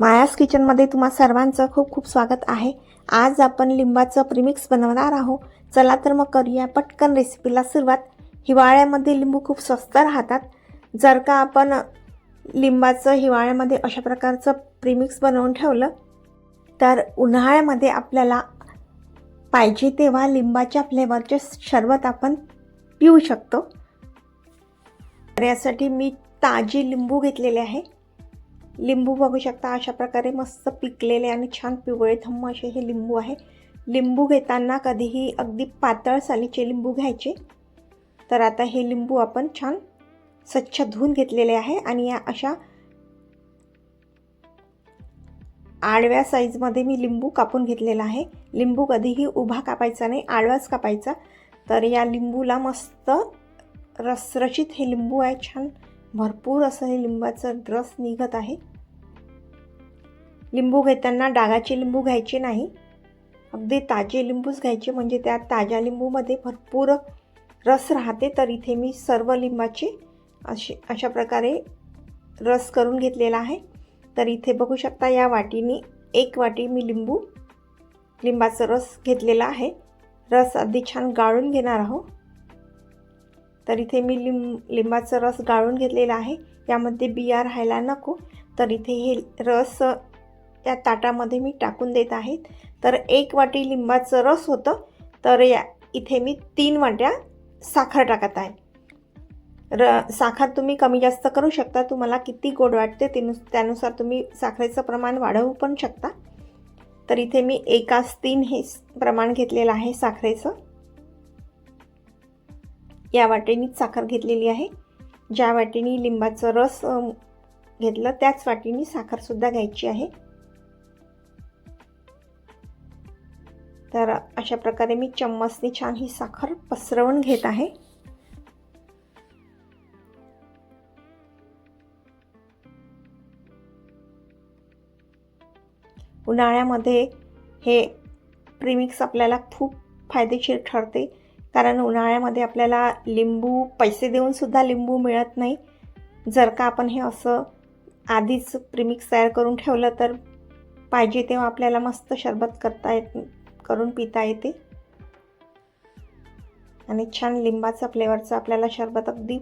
मायास किचनमध्ये तुम्हा सर्वांचं खूप खूप स्वागत आहे. आज आपण लिंबाचं प्रिमिक्स बनवणार आहोत. चला तर मग करूया पटकन रेसिपीला सुरुवात. हिवाळ्यामध्ये लिंबू खूप स्वस्त राहतात. जर का आपण लिंबाचं हिवाळ्यामध्ये अशा प्रकारचं प्रिमिक्स बनवून ठेवलं तर उन्हाळ्यामध्ये आपल्याला पाहिजे तेव्हा लिंबाच्या फ्लेवरचे सरबत आपण पिऊ शकतो. तर यासाठी मी ताजी लिंबू घेतलेले आहे. लिंबू बघू शकता अशा प्रकारे मस्त पिकलेले आणि छान पिवळे थम्म असे हे लिंबू आहे. लिंबू घेताना कधीही अगदी पातळ सालीचे लिंबू घ्यायचे. तर आता हे लिंबू आपण छान स्वच्छ धुवून घेतलेले आहे आणि या अशा आडव्या साईजमध्ये मी लिंबू कापून घेतलेला आहे. लिंबू कधीही उभा कापायचा नाही आडवाच कापायचा. तर या लिंबूला मस्त रसरशीत हे लिंबू आहे. छान भरपूर असं हे लिंबाचं रस निघत आहे. लिंबू घेताना डागाचे लिंबू घ्यायचे नाही. अगदी ताजे लिंबूच घ्यायचे म्हणजे त्या ताज्या लिंबूमध्ये भरपूर रस राहते. तर इथे मी सर्व लिंबाचे असे अशा प्रकारे रस करून घेतलेला आहे. तर इथे बघू शकता या वाटीने एक वाटी मी लिंबू लिंबाचा रस घेतलेला आहे. रस अगदी छान गाळून घेणार आहोत. तर इथे मी लिंब लिंबाचा रस गाळून घेतलेला आहे. यामध्ये बिया राहायला नको. तर इथे हे रस या ताटामध्ये मी टाकून देत आहे. तर एक वाटी लिंबाचं रस होतं. तर या इथे मी तीन वाट्या साखर टाकत आहे. र साखर तुम्ही कमी जास्त करू शकता. तुम्हाला किती गोड वाटते तेनु त्यानुसार तुम्ही साखरेचं प्रमाण वाढवू पण शकता. तर इथे मी एकाच तीन हे प्रमाण घेतलेलं आहे साखरेचं. या वाटेनीच साखर घेतलेली आहे. ज्या वाटेनी लिंबाचं रस घेतलं त्याच वाटेनी साखरसुद्धा घ्यायची आहे. तर अशा प्रकारे मी चम्मचने छान ही साखर पसरवून घेत आहे. उन्हाळ्यामध्ये हे प्रीमिक्स आपल्याला खूप फायदेशीर ठरते. कारण उन्हाळ्यामध्ये आपल्याला लिंबू पैसे देऊनसुद्धा लिंबू मिळत नाही. जर का आपण हे असं आधीच प्रिमिक्स तयार करून ठेवलं तर पाहिजे तेव्हा आपल्याला मस्त शरबत करता येत करून पिता येते. आणि छान लिंबाचा फ्लेवरचा आपल्याला शरबत अगदी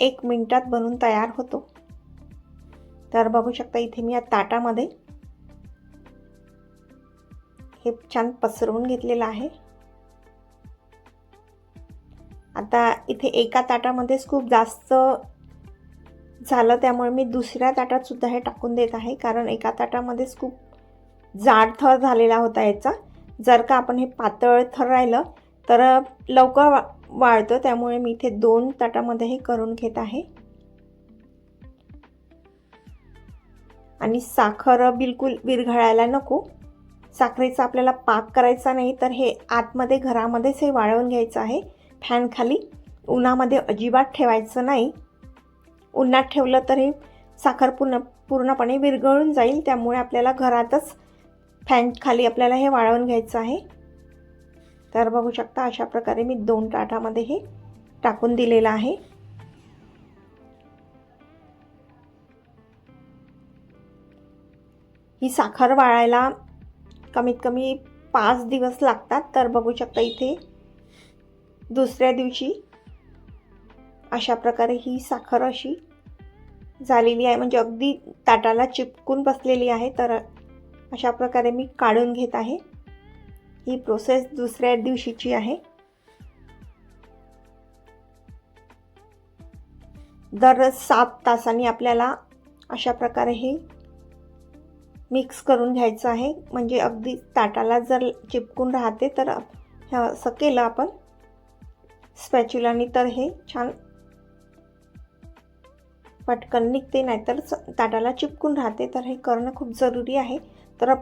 एक मिनटात बनून तयार होतो. तर बघू शकता इथे मी या ताटामध्ये हे छान पसरवून घेतलेलं आहे. आता इथे एका ताटामध्येच खूप जास्त झालं त्यामुळे मी दुसऱ्या ताटात सुद्धा हे टाकून देत आहे कारण एका ताटामध्येच खूप जाड थर झालेला होता याचा. जर का आपण हे पातळ थर राहिलं तर लवकर वा वाळतं. त्यामुळे मी इथे दोन ताटामध्ये हे करून घेत आहे. आणि साखर बिलकुल विरघळायला नको. साखरेचा आपल्याला पाक करायचा नाही तर हे आतमध्ये घरामध्येच हे वाळवून घ्यायचं आहे. फॅनखाली उन्हामध्ये अजिबात ठेवायचं नाही. उन्हात ठेवलं तर हे साखर पूर्ण पूर्णपणे विरघळून जाईल. त्यामुळे आपल्याला घरातच फॅन खाली आपल्याला हे वाळवून घ्यायचं आहे. तर बघू शकता अशा प्रकारे मी दोन ताटामध्ये हे टाकून दिलेलं आहे. ही साखर वाळायला कमीत कमी पाच दिवस लागतात. तर बघू शकता इथे दुसऱ्या दिवशी अशा प्रकारे ही साखर अशी झालेली आहे. म्हणजे अगदी ताटाला चिपकून बसलेली आहे. तर अशा प्रकारे मी काढून घेत आहे. ही प्रोसेस दुसऱ्या दिवशीची आहे. दर सात तासांनी आपल्याला अशा प्रकारे हे मिक्स करून घ्यायचं आहे. म्हणजे अगदी ताटाला जर चिपकून राहते तर असं केलं आपण. स्पॅच्युलानी तर हे छान पटकन निघते नाहीतर ताटाला चिपकून राहते. तर हे करणं खूप जरुरी आहे. तर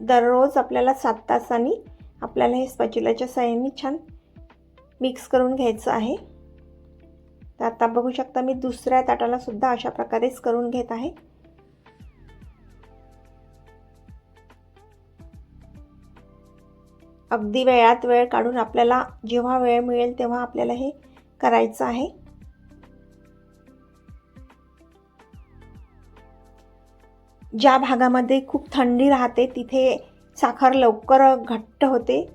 दररोज आपल्याला सात तासांनी आपल्याला हे स्पचिलाच्या साह्याने छान मिक्स करून घ्यायचं आहे. तर आता बघू शकता मी दुसऱ्या ताटाला सुद्धा अशा प्रकारेच करून घेत आहे. अगदी वेळात वेळ काढून आपल्याला जेव्हा वेळ मिळेल तेव्हा आपल्याला हे करायचं आहे. ज्या भागामध्ये खूप थंडी राहते तिथे साखर लवकर घट्ट होते.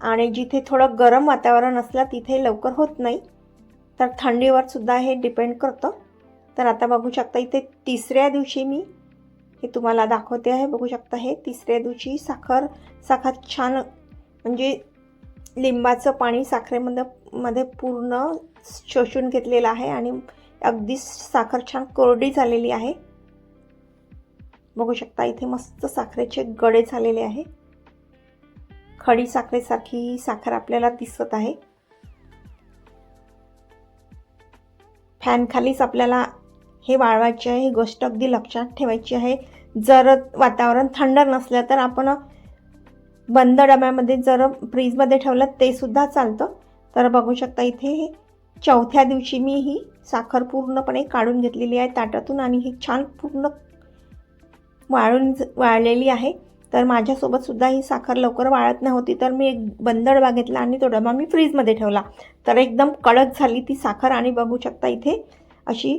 आणि जिथे थोडं गरम वातावरण असलं तिथे लवकर होत नाही. तर थंडीवर सुद्धा हे डिपेंड करतं. तर आता बघू शकता इथे तिसऱ्या दिवशी मी हे तुम्हाला दाखवते आहे. बघू शकता हे तिसऱ्या दिवशी साखर साखर छान म्हणजे लिंबाचं पाणी साखरेमध्ये मध्ये पूर्ण शोषून घेतलेलं आहे. आणि अगदी साखर छान कोरडी झालेली आहे. बघू शकता इथे मस्त साखरेचे गडे झालेले आहे. खडी साखरेसारखी ही साखर आपल्याला दिसत आहे. फॅनखालीच आपल्याला हे वाळवायचे आहे ही गोष्ट अगदी लक्षात ठेवायची आहे. जर वातावरण थंड नसलं तर आपण बंद डब्यामध्ये जर फ्रीजमध्ये ठेवलं ते सुद्धा चालतं. तर बघू शकता इथे हे चौथ्या दिवशी मी ही साखर पूर्णपणे काढून घेतलेली आहे ताटातून आणि ही छान पूर्ण वाळून वाळलेली आहे. तर माझ्यासोबतसुद्धा ही साखर लवकर वाळत नव्हती तर मी एक बंद डबा घेतला आणि तो डबा मी फ्रीजमध्ये ठेवला. तर एकदम कडक झाली ती साखर आणि बघू शकता इथे अशी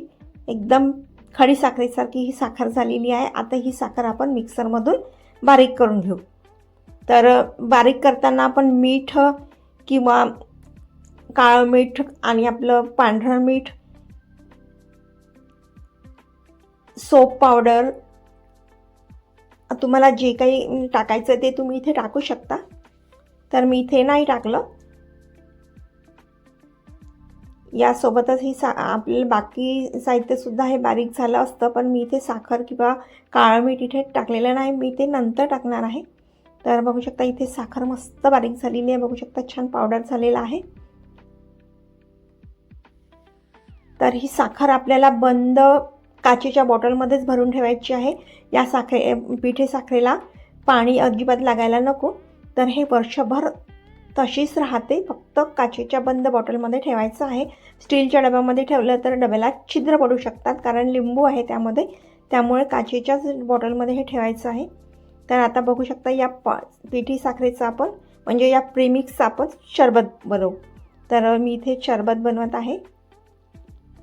एकदम खडी साखरेसारखी ही साखर झालेली आहे. आता ही साखर आपण मिक्सरमधून बारीक करून घेऊ. तर बारीक करताना आपण मीठ किंवा काळं मीठ आणि आपलं पांढरं मीठ सोप पावडर तुम्हाला जे काही टाकायचं ते तुम्ही इथे टाकू शकता. तर मी इथे नाही टाकलं. यासोबतच ही सा आपल्याला बाकी साहित्यसुद्धा हे बारीक झालं असतं पण मी इथे साखर किंवा काळं मीठ इथे टाकलेलं नाही. मी ते नंतर टाकणार आहे. तर बघू शकता इथे साखर मस्त बारीक झालेली आहे. बघू शकता छान पावडर झालेला आहे. तर ही साखर आपल्याला बंद काचेच्या बॉटलमध्येच भरून ठेवायची आहे. या साखरे पिठे साखरेला पाणी अजिबात लागायला नको. तर हे वर्षभर तशीच राहते. फक्त काचेच्या बंद बॉटलमध्ये ठेवायचं आहे. स्टीलच्या डब्यामध्ये ठेवलं तर डब्याला छिद्र पडू शकतात कारण लिंबू आहे त्यामध्ये. त्यामुळे काचेच्याच बॉटलमध्ये हे ठेवायचं आहे. तर आता बघू शकता या पा पिठी साखरेचं आपण म्हणजे या प्रेमिक्सचं आपण शरबत बनवू. तर मी इथे शरबत बनवत आहे.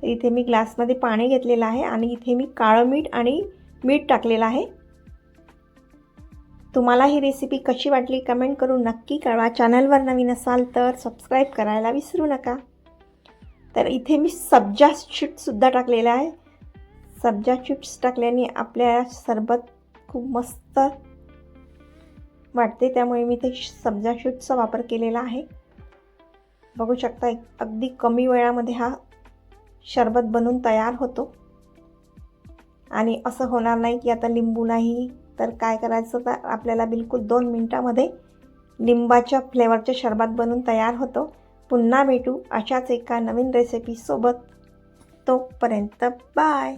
तर इथे मी ग्लासमध्ये पाणी घेतलेलं आहे आणि इथे मी काळं मीठ आणि मीठ टाकलेलं आहे. तुम्हाला ही रेसिपी कशी वाटली कमेंट करून नक्की कळवा. चॅनलवर नवीन असाल तर सबस्क्राईब करायला विसरू नका. तर इथे मी सब्जा शीटसुद्धा टाकलेलं आहे. सब्जा चिप्स टाकल्याने आपल्या सरबत खूप मस्त वाटते त्यामुळे मी ते सब्जा शीटचा वापर केलेला आहे. बघू शकता एक अगदी कमी वेळामध्ये हा शरबत बनून तयार होतो. आणि असं होणार नाही की आता लिंबू नाही तर काय करायचं? तर आपल्याला बिलकुल दोन मिनटामध्ये लिंबाच्या फ्लेवरचे शरबत बनून तयार होतो. पुन्हा भेटू अशाच एका नवीन रेसिपीसोबत तोपर्यंत बाय!